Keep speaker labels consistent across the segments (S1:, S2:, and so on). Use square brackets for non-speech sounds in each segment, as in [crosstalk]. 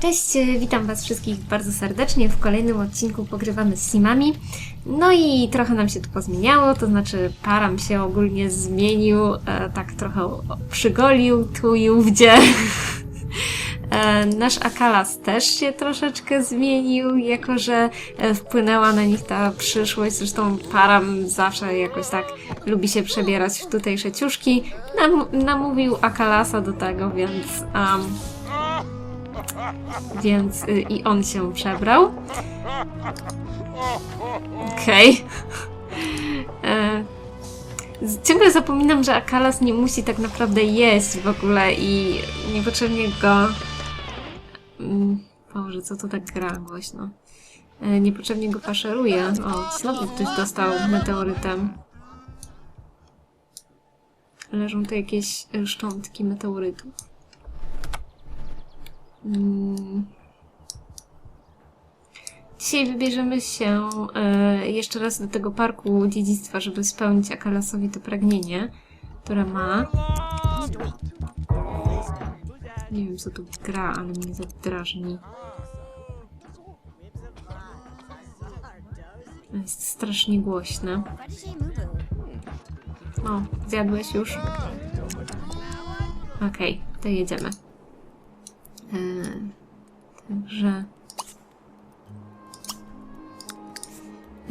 S1: Cześć, e, witam Was wszystkich bardzo serdecznie. W kolejnym odcinku pogrywamy z Simami. No i trochę nam się tu pozmieniało, to znaczy param się ogólnie zmienił, e, tak trochę przygolił tu i ówdzie. E, Nasz Akalas też się troszeczkę zmienił, jako że e, wpłynęła na nich ta przyszłość. Zresztą Param zawsze jakoś tak lubi się przebierać w tutejsze ciuszki. Nam, namówił Akalasa do tego, więc um, więc y, i on się przebrał. Okej. E, z- Ciągle zapominam, że Akalas nie musi tak naprawdę jeść w ogóle i niepotrzebnie go... Mm, Boże, co to tak gra głośno? E, Niepotrzebnie go faszeruje. O, znowu ktoś dostał meteorytem. Leżą tu jakieś e, szczątki meteorytów. Mm. Dzisiaj wybierzemy się e, jeszcze raz do tego parku dziedzictwa, żeby spełnić Akalasowi to pragnienie, które ma. Nie wiem, co tu gra, ale mnie zadrażni. Jest strasznie głośne. O, zjadłeś już? Okej, to jedziemy. Także.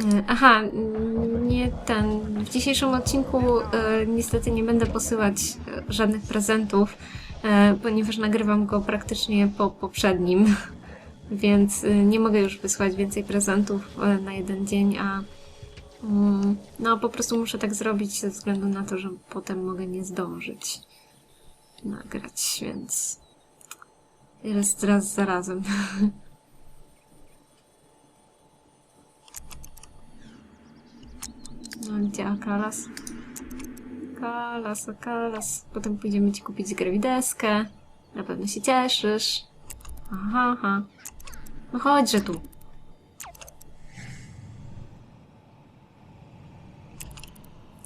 S1: Yy, Aha, nie ten. W dzisiejszym odcinku yy, niestety nie będę posyłać yy, żadnych prezentów, yy, ponieważ nagrywam go praktycznie po poprzednim, [laughs] więc yy, nie mogę już wysłać więcej prezentów na jeden dzień, a mm, no po prostu muszę tak zrobić ze względu na to, że potem mogę nie zdążyć nagrać, więc. Jest raz za razem. No gdzie Akalas? Kalas, Akalas. Potem pójdziemy ci kupić grewideskę. Na pewno się cieszysz. Aha, aha. No chodźże tu.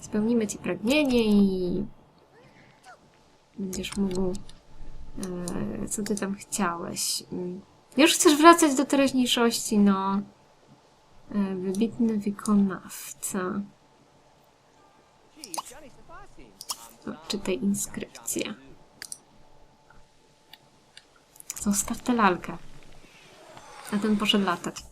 S1: Spełnimy ci pragnienie i będziesz mógł co ty tam chciałeś? Mm. Już chcesz wracać do teraźniejszości, no. E, Wybitny wykonawca. O, czytaj inskrypcję. Zostaw tę lalkę. A ten poszedł latać.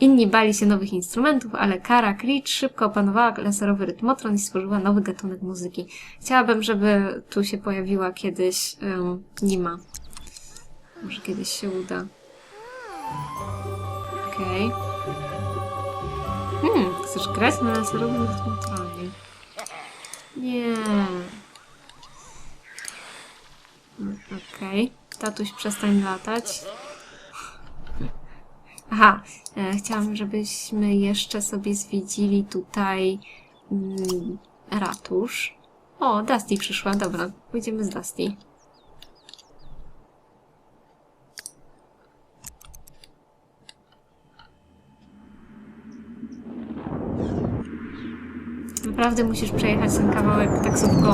S1: Inni bali się nowych instrumentów, ale Kara Creech szybko opanowała laserowy rytmotron i stworzyła nowy gatunek muzyki. Chciałabym, żeby tu się pojawiła kiedyś um, Nima. Może kiedyś się uda. Okej. Hmm, chcesz grać na laserowym rytmotronie? Nie. Okej. Tatuś, przestań latać. Aha, e, chciałam, żebyśmy jeszcze sobie zwiedzili tutaj mm, ratusz. O, Dusty przyszła, dobra, pójdziemy z Dusty. Naprawdę musisz przejechać ten kawałek taksówką.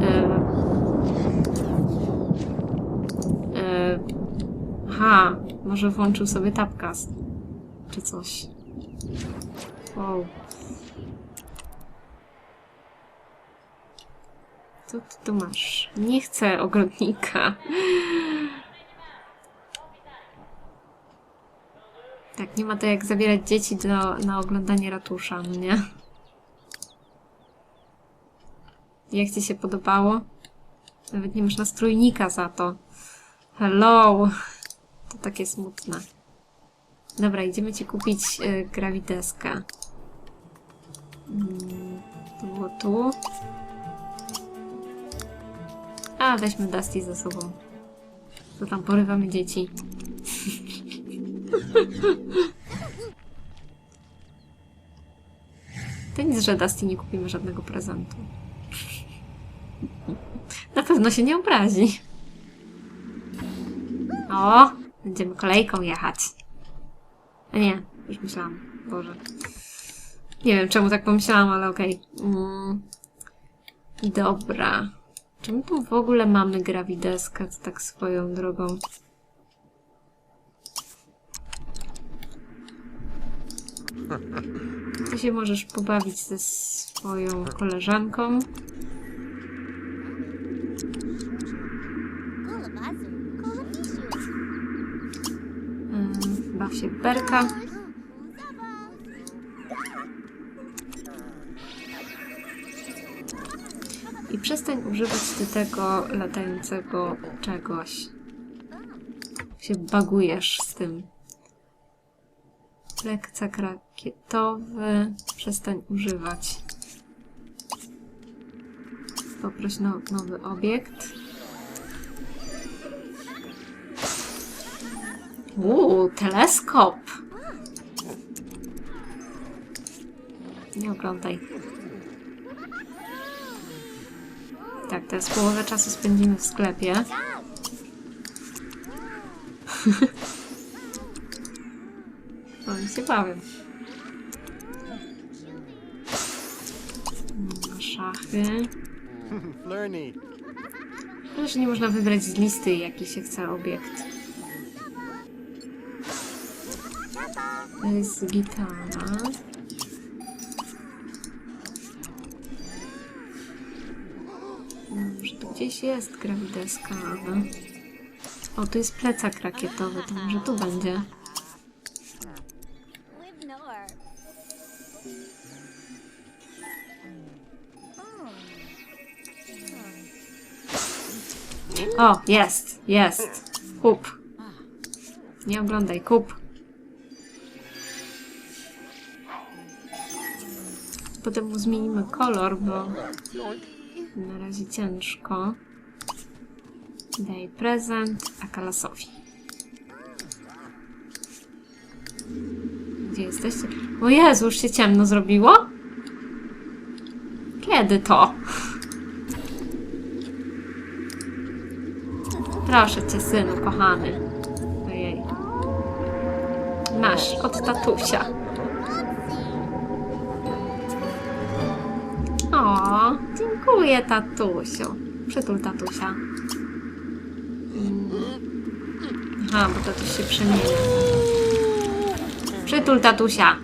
S1: E, e, Aha, może włączył sobie tapcast. Czy coś. Wow. Co ty tu masz? Nie chcę ogrodnika. Tak, nie ma to jak zabierać dzieci do, na oglądanie ratusza, no nie? Jak ci się podobało? Nawet nie masz nastrójnika za to. Hello! To takie smutne. Dobra, idziemy ci kupić y, grawideskę. Mm, to było tu. A, weźmy Dusty ze sobą. To tam porywamy dzieci. To nic, że Dusty nie kupimy żadnego prezentu. Na pewno się nie obrazi. O, będziemy kolejką jechać. A nie, już myślałam. Boże. Nie wiem, czemu tak pomyślałam, ale okej. Mm. Dobra. Czy my tu w ogóle mamy grawideskę, to tak swoją drogą? Ty się możesz pobawić ze swoją koleżanką. Się. I przestań używać ty tego latającego czegoś. Się bagujesz z tym. Lekcak rakietowy. Przestań używać. Poproś no, nowy obiekt. Uuu, teleskop! Nie oglądaj. Tak, teraz połowę czasu spędzimy w sklepie. Oni się bawią. Mm, Szachy. Też nie można wybrać z listy, jaki się chce obiekt. To jest gitara. Może gdzieś jest grawideska, ale... O, tu jest plecak rakietowy, to może tu będzie. O, jest, jest. Kup. Nie oglądaj, kup. Potem mu zmienimy kolor, bo na razie ciężko. Daj prezent Akalasowi. Gdzie jesteście? O Jezu, już się ciemno zrobiło? Kiedy to? Proszę cię, synu, kochany. Ojej. Masz, od tatusia. O, dziękuję, tatusiu. Przytul tatusia. Aha, bo tatuś się przemienia. Przytul tatusia.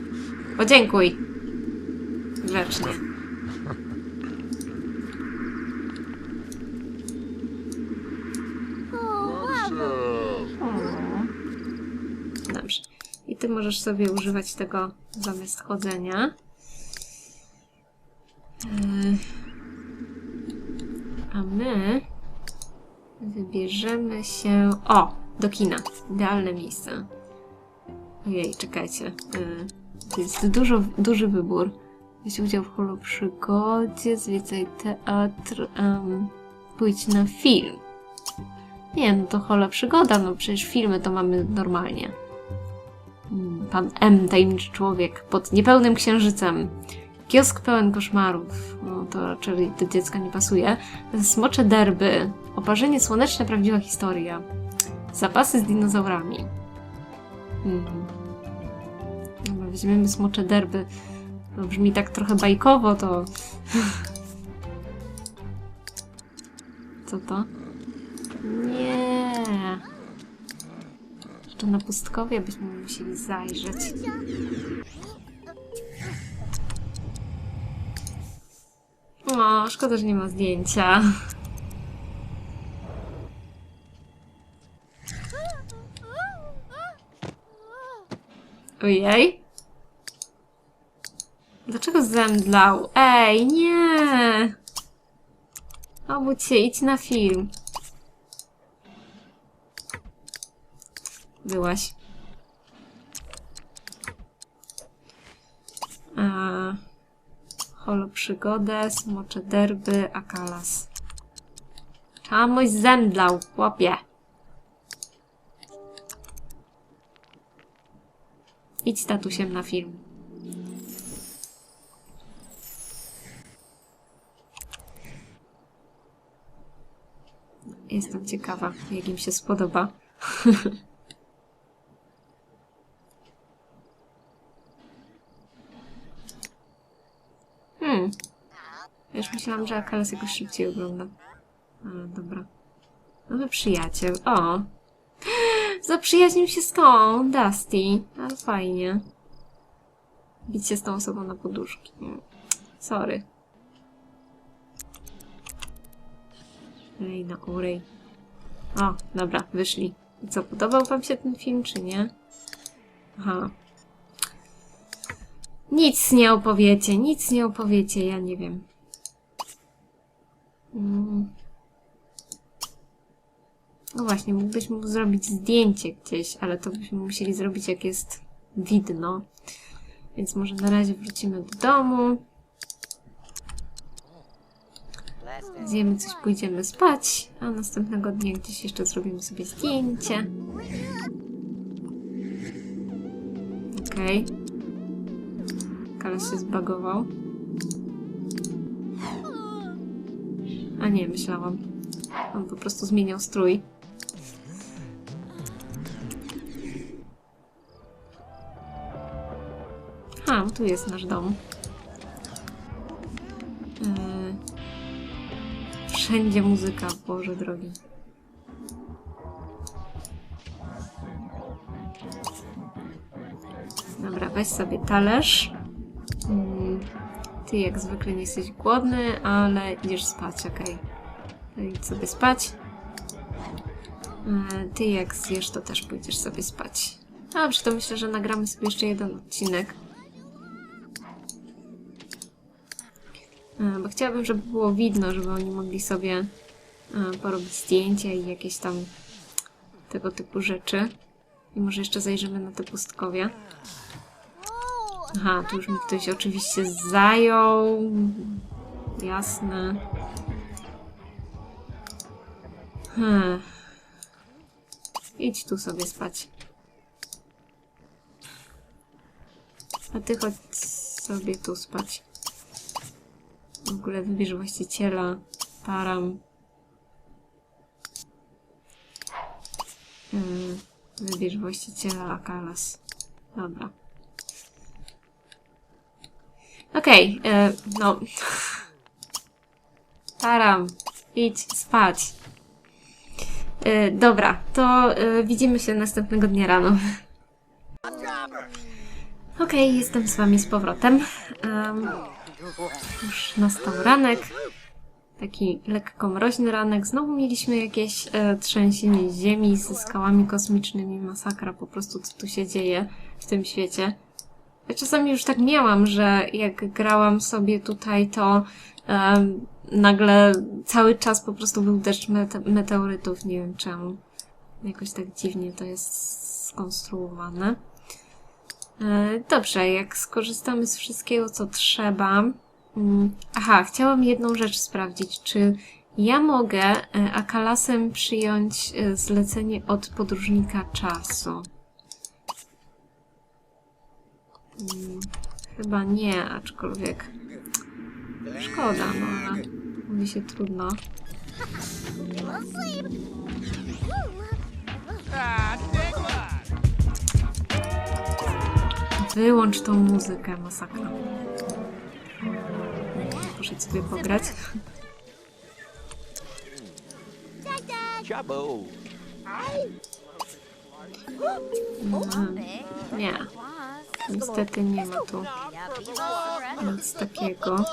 S1: Podziękuj. Grzecznie. Dobrze. I ty możesz sobie używać tego zamiast chodzenia. A my wybierzemy się. O! Do kina. Idealne miejsce. Ojej, czekajcie. To jest dużo, duży wybór. Weź udział w holo przygodzie, zwiedzaj teatr, em, pójdź na film. Nie, no to hola przygoda, no przecież filmy to mamy normalnie. Mm, Pan M, tajemniczy człowiek, pod niepełnym księżycem. Kiosk pełen koszmarów. No to raczej do dziecka nie pasuje. Smocze derby. Oparzenie słoneczne, prawdziwa historia. Zapasy z dinozaurami. Mhm. Dobra, weźmiemy smocze derby. To brzmi tak trochę bajkowo, to... Co to? Nie. Jeszcze na pustkowie byśmy musieli zajrzeć. O, szkoda, że nie ma zdjęcia. Ojej. Dlaczego zemdlał? Ej, nie! Obudź się, idź na film. Byłaś. A, holo przygodę, smocze derby, akalas. Czamuś zemdlał, chłopie. Idź z tatusiem na film. Jestem ciekawa, jak im się spodoba. [laughs] Hmm. Już myślałam, że Akalas jakoś szybciej ogląda. Ale dobra. Nowy przyjaciel. O! Zaprzyjaźnił się z tą, Dusty. Ale fajnie. Bić się z tą osobą na poduszki. Sorry. Ej, na urej. O, dobra, wyszli. I co, podobał wam się ten film, czy nie? Aha. Nic nie opowiecie, nic nie opowiecie, ja nie wiem. Mm. No właśnie, mógłbyś mu zrobić zdjęcie gdzieś, ale to byśmy musieli zrobić jak jest widno. Więc może na razie wrócimy do domu. Zjemy coś, pójdziemy spać, a następnego dnia gdzieś jeszcze zrobimy sobie zdjęcie. Okej. Kalas się zbagował. A nie, myślałam. On po prostu zmieniał strój. A, tu jest nasz dom. Eee, wszędzie muzyka, Boże drogi. Dobra, weź sobie talerz. Mm, Ty jak zwykle nie jesteś głodny, ale idziesz spać, okej. To Idź sobie spać. E, Ty jak zjesz, to też pójdziesz sobie spać. Dobrze, to myślę, że nagramy sobie jeszcze jeden odcinek. E, Bo chciałabym, żeby było widno, żeby oni mogli sobie e, porobić zdjęcia i jakieś tam tego typu rzeczy. I może jeszcze zajrzymy na te pustkowie. Aha, tu już mi ktoś oczywiście zajął. Jasne. Hmm. Idź tu sobie spać. A ty chodź sobie tu spać. W ogóle wybierz właściciela. Param. Hmm. Wybierz właściciela Akalas. Dobra. Okej, e, no. Taram, idź spać. E, dobra, to e, widzimy się następnego dnia rano. Okej, jestem z wami z powrotem. Em, już nastał ranek. Taki lekko mroźny ranek. Znowu mieliśmy jakieś e, trzęsienie ziemi ze skałami kosmicznymi. Masakra po prostu, co tu się dzieje w tym świecie. Ja czasami już tak miałam, że jak grałam sobie tutaj, to em, nagle cały czas po prostu był deszcz mete meteorytów. Nie wiem czemu. Jakoś tak dziwnie to jest skonstruowane. E, dobrze, jak skorzystamy z wszystkiego, co trzeba. Mm, aha, chciałam jedną rzecz sprawdzić. Czy ja mogę e, Akalasem przyjąć e, zlecenie od podróżnika czasu? Mm, Chyba nie, aczkolwiek szkoda, no ale mówi się trudno. Wyłącz tą muzykę, masakra. Muszę sobie pograć.
S2: Chabo.
S1: Mm, Nie, niestety nie ma tu nic takiego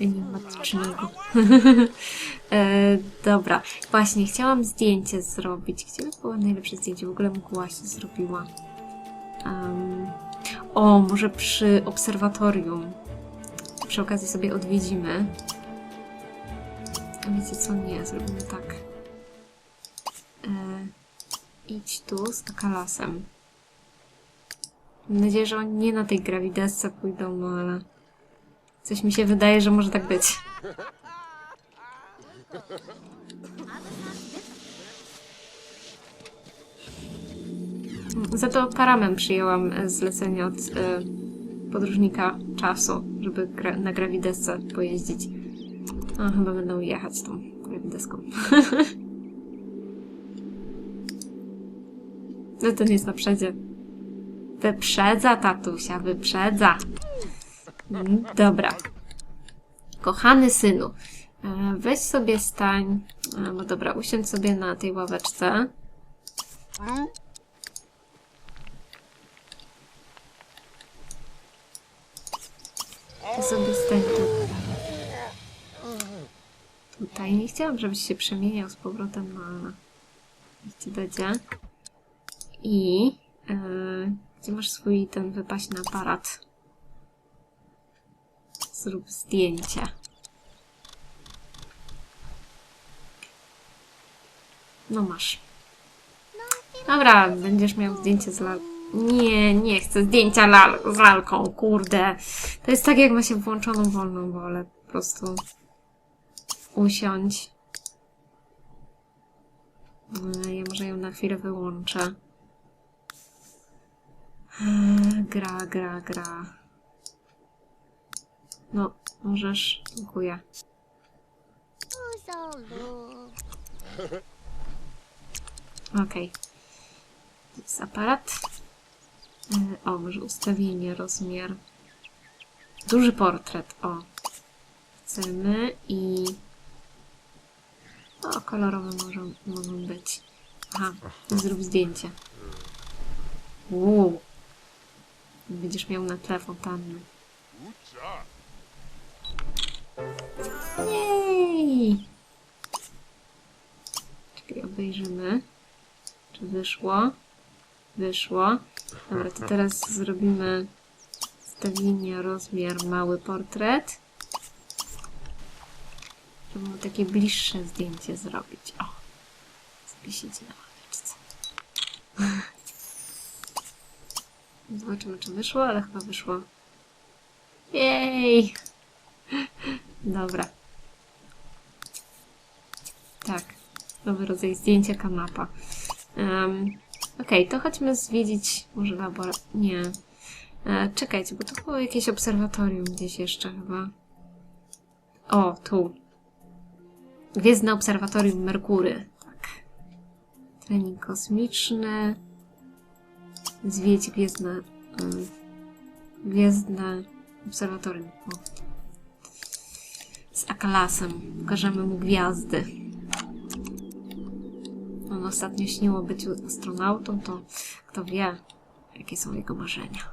S1: enigmatycznego. [laughs] e, dobra, właśnie, chciałam zdjęcie zrobić. Gdzie by było najlepsze zdjęcie? W ogóle mgła się zrobiła. Em, o, może przy obserwatorium. Przy okazji sobie odwiedzimy. A wiecie co? Nie, zrobimy tak. E, idź tu z Akalasem. Mam nadzieję, że oni nie na tej grawidesce pójdą, no ale... Coś mi się wydaje, że może tak być. Za to paramem przyjęłam e, zlecenie od e, podróżnika czasu, żeby gra na grawidesce pojeździć. A, chyba będą jechać tą grawideską. [laughs] no ten jest na przedzie. Wyprzedza, tatusia, wyprzedza. Mm, Dobra. Kochany synu, E, Weź sobie stań. A, No dobra, usiądź sobie na tej ławeczce. Sobie stań tutaj. Tutaj. Nie chciałam, żebyś się przemieniał z powrotem na... Będzie. I... e, gdzie masz swój ten wypaśny aparat? Zrób zdjęcie. No masz. Dobra, będziesz miał zdjęcie z lal... Nie, nie chcę zdjęcia lal z lalką, kurde. To jest tak, jak ma się włączoną wolną wolę. Po prostu usiądź. E, Ja może ją na chwilę wyłączę. Gra, gra, gra. No, możesz. Dziękuję. Okej. To jest aparat. E, O, może ustawienie, rozmiar. Duży portret, o. Chcemy i... O, kolorowe mogą, być. Aha, zrób zdjęcie. Uuu. Będziesz miał na tle fontanny. Jej! Czekaj, obejrzymy. Czy wyszło? Wyszło. Dobra, to teraz zrobimy ustawienie, rozmiar, mały portret. Żeby mu takie bliższe zdjęcie zrobić. O! Siedzi na ławeczce. [laughs] Zobaczymy, czy wyszło, ale chyba wyszło. Jej! Dobra. Tak. Nowy rodzaj zdjęcia kanapa. Um, Okej, to chodźmy zwiedzić może labor... Nie. E, czekajcie, bo to było jakieś obserwatorium gdzieś jeszcze chyba. O, tu. Gwiezdne Obserwatorium Merkury. Tak. Trening kosmiczny. Zwiedź Gwiezdne... Um, gwiezdne Obserwatorium. O. Z Akalasem. Pokażemy mu gwiazdy. On ostatnio śniło być astronautą, to kto wie, jakie są jego marzenia.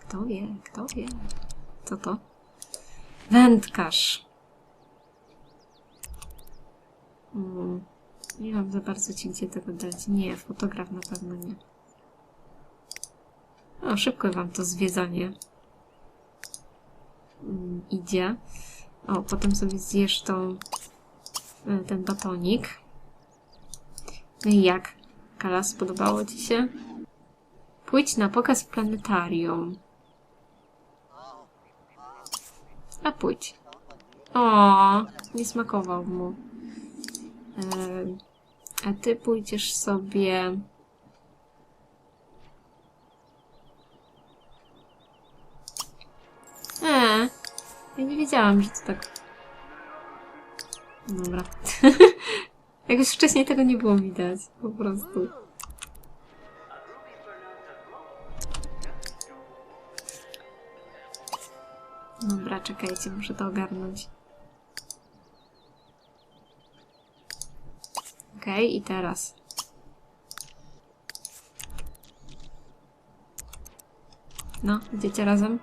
S1: Kto wie, kto wie. Co to? Wędkarz. Mm, nie mam za bardzo ci gdzie tego dać. Nie, fotograf na pewno nie. O, szybko wam to zwiedzanie mm, idzie. O, potem sobie zjesz tą, e, ten batonik. No i jak? Kalas, podobało ci się? Pójdź na pokaz w planetarium. A pójdź. O, nie smakował mu. Em, A ty pójdziesz sobie... E, ja nie wiedziałam, że to tak... Dobra. [laughs] Jakoś wcześniej tego nie było widać, po prostu. Dobra, czekajcie, muszę to ogarnąć. Okej, i teraz. No, idziecie razem?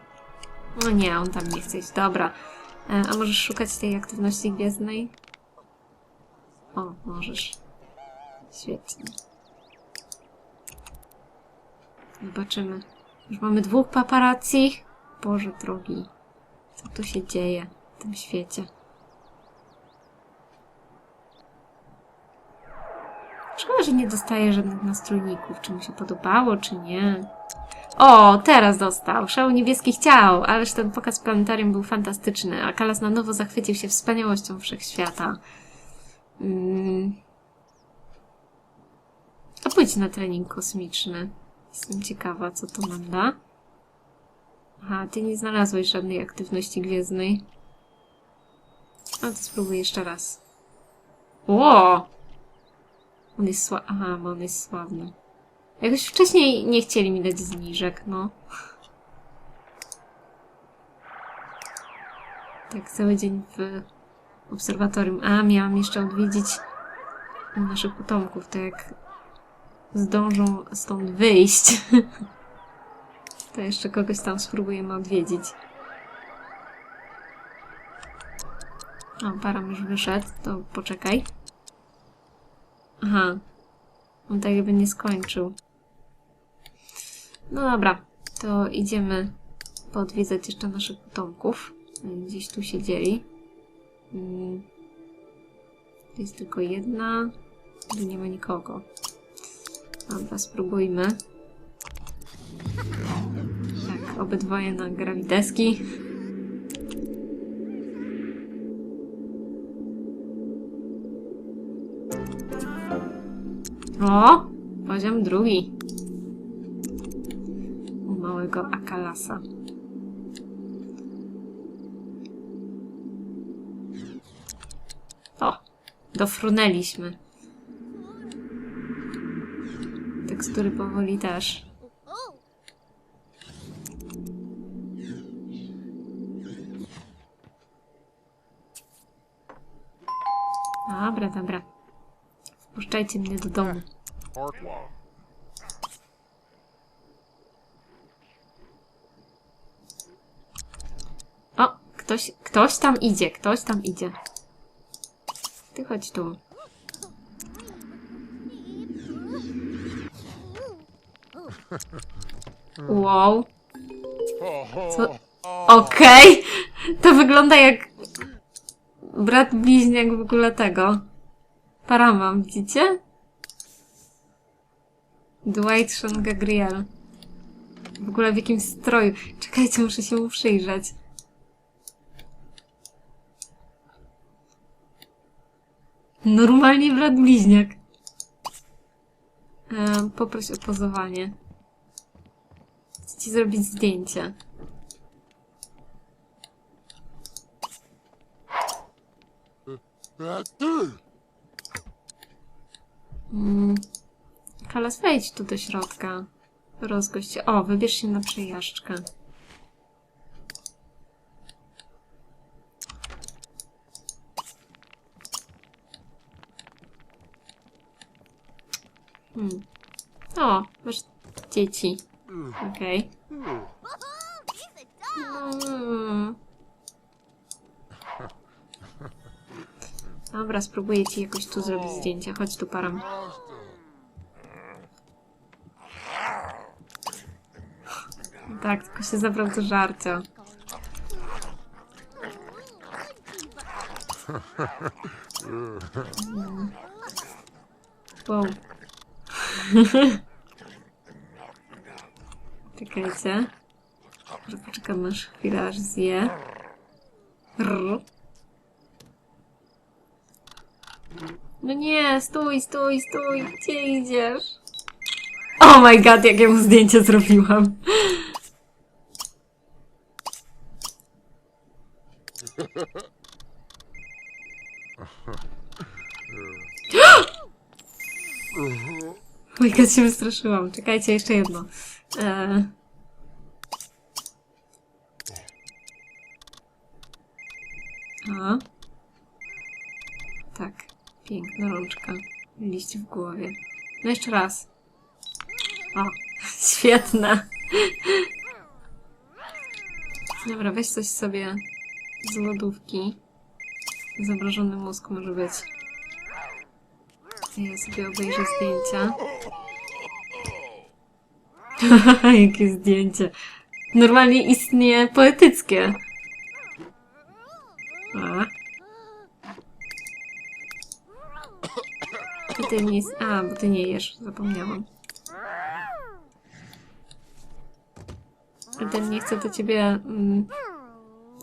S1: No nie, on tam nie chce iść. Dobra. E, a możesz szukać tej aktywności gwiezdnej? O, możesz. Świetnie. Zobaczymy. Już mamy dwóch paparazzi. Boże drogi. Co tu się dzieje w tym świecie? Szkoda, że nie dostaje żadnych nastrójników. Czy mu się podobało, czy nie. O, teraz dostał. Szał niebieskich ciał. Ależ ten pokaz planetarium był fantastyczny. A Kalas na nowo zachwycił się wspaniałością wszechświata. Mm. A pójdź na trening kosmiczny. Jestem ciekawa, co to nam da. Aha, ty nie znalazłeś żadnej aktywności gwiezdnej. A to spróbuj jeszcze raz. Ło! On jest sła... Aha, on jest sławny. Jakoś wcześniej nie chcieli mi dać zniżek, no. Tak cały dzień w obserwatorium. A, miałam jeszcze odwiedzić naszych potomków, to jak zdążą stąd wyjść, [laughs] to jeszcze kogoś tam spróbujemy odwiedzić. O, param już wyszedł, to poczekaj. Aha. On tak jakby nie skończył. No dobra, to idziemy poodwiedzać jeszcze naszych potomków. Gdzieś tu siedzieli. Mm. Tu jest tylko jedna. Tu nie ma nikogo. Dobra, spróbujmy. Tak, obydwoje na grawideski. O! Poziom drugi. Małego Akalasa. O! Dofrunęliśmy. Tekstury powoli też. Dobra, dobra. Wpuszczajcie mnie do domu.
S2: Hartwall.
S1: O! Ktoś, ktoś tam idzie, ktoś tam idzie. Ty chodź tu. Wow. Co? Okej. To wygląda jak brat bliźniak w ogóle tego. Paramam, widzicie? Dwight Sean Gabriel. W ogóle w jakim stroju. Czekajcie, muszę się mu przyjrzeć. Normalnie brat bliźniak. E, poproś o pozowanie. Chcę ci zrobić zdjęcie. Mm. Kalas, wejdź tu do środka. Rozgość. O, wybierz się na przejażdżkę. Hmm. O, masz dzieci. Okej.
S3: dog.
S1: Mm. Dobra, spróbuję ci jakoś tu zrobić zdjęcia. Chodź tu, param. Tak, tylko się zabrał do żarcia. Wow. [laughs] Czekajcie. Może poczekam aż chwilę, aż zje. No nie, stój, stój, stój. Gdzie idziesz? Oh my god, jakie mu zdjęcie zrobiłam. [gasps] Oh my god, się wystraszyłam. Czekajcie, jeszcze jedno. Eee... A. Tak, piękna rączka. Liść w głowie. No jeszcze raz. O, [laughs] świetne. Dobra, weź coś sobie z lodówki. Zamrożony mózg może być. Ja sobie obejrzę zdjęcia. [laughs] Jakie zdjęcie. Normalnie istnieje poetyckie. A. Ty, ty nie... A, bo ty nie jesz, zapomniałam. A ten nie chce do ciebie mm,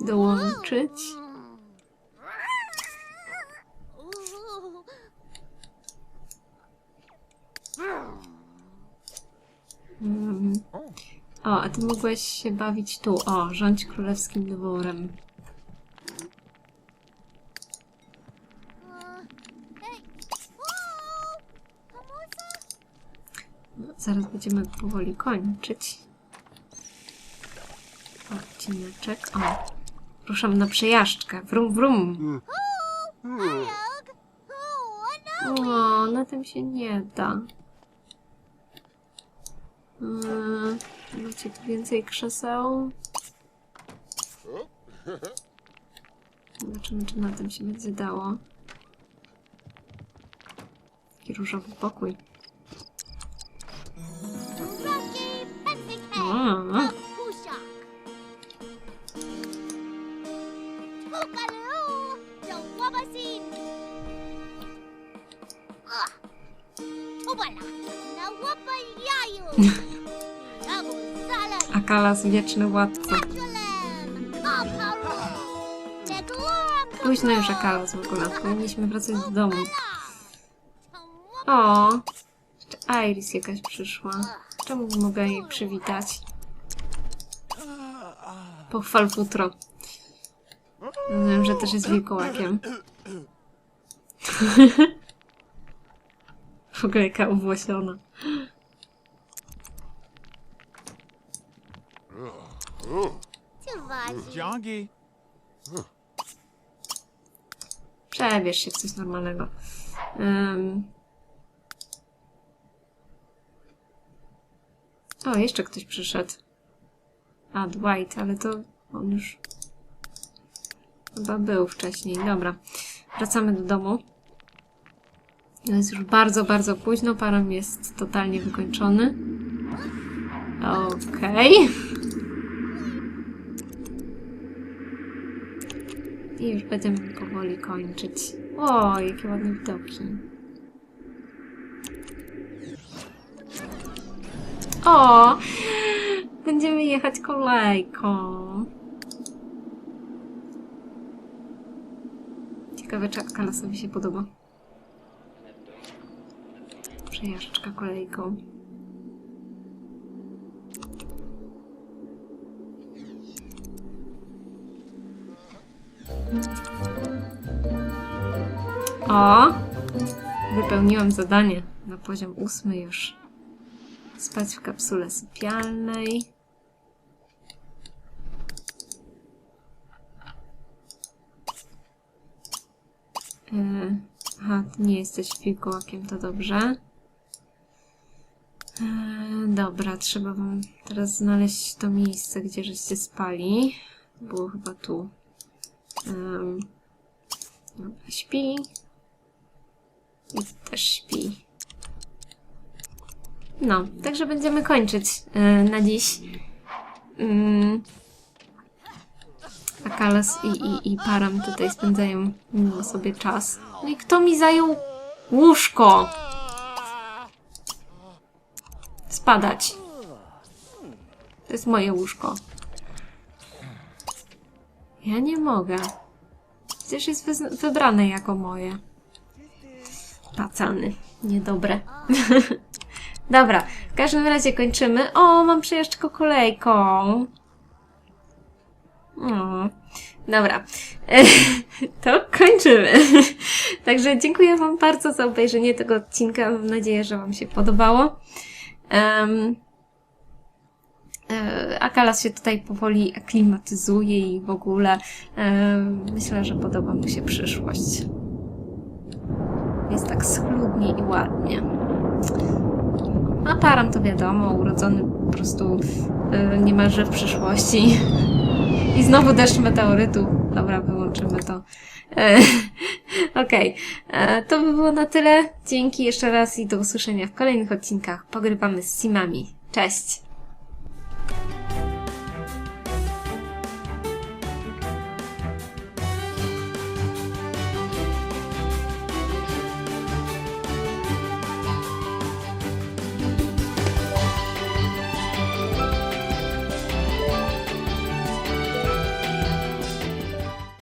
S1: dołączyć?
S3: Ooh.
S1: Mm. O, a ty mogłeś się bawić tu. O, rządź królewskim dworem. No, zaraz będziemy powoli kończyć. Odcineczek. O, ruszam na przejażdżkę. Wrum, wrum.
S3: Oh, no.
S1: O, na tym się nie da. Yy, macie tu więcej krzeseł? Zobaczymy, czy na tym się będzie dało. Taki różowy pokój. O, Akalas, wieczny władca. Późno już Akalas w ogóle. Powinniśmy wracać do domu. O, jeszcze Iris jakaś przyszła. Czemu nie mogę jej przywitać? Pochwal futro. Wiem, że też jest wilkołakiem. [laughs] w ogóle jaka uwłosiona.
S2: Jongi.
S1: Przebierz się w coś normalnego. Ym. O, jeszcze ktoś przyszedł. A, Dwight, ale to on już chyba był wcześniej. Dobra, wracamy do domu. Jest już bardzo, bardzo późno. Param jest totalnie wykończony. Okej. I już będziemy powoli kończyć. O, jakie ładne widoki. O! Będziemy jechać kolejką. Ciekawe, czy Kalasowi się podoba. Przejażdżka kolejką. O! Wypełniłam zadanie na poziom ósmy już. Spać w kapsule sypialnej. Yy, aha, nie jesteś wilkołakiem, to dobrze. Yy, dobra, trzeba wam teraz znaleźć to miejsce, gdzie żeście spali. Było chyba tu. Dobra, śpi. I śpi. No, także będziemy kończyć e, na dziś. Mm. A Kalas i, i, i Param tutaj spędzają miło sobie czas. No i kto mi zajął łóżko? Spadać. To jest moje łóżko. Ja nie mogę. Przecież jest wybrane jako moje. Pacany. Niedobre. [laughs] Dobra, w każdym razie kończymy. O, mam przejażdżkę kolejką. O, dobra. [laughs] To kończymy. [laughs] Także dziękuję Wam bardzo za obejrzenie tego odcinka. Mam nadzieję, że Wam się podobało. Um, Akalas się tutaj powoli aklimatyzuje i w ogóle em, myślę, że podoba mu się przyszłość. Jest tak schludnie i ładnie. A Param to wiadomo, urodzony po prostu y, niemalże w przyszłości. I znowu deszcz meteorytu. Dobra, wyłączymy to. E, [laughs] Okej, E, to by było na tyle. Dzięki jeszcze raz i do usłyszenia w kolejnych odcinkach. Pogrywamy z Simami. Cześć!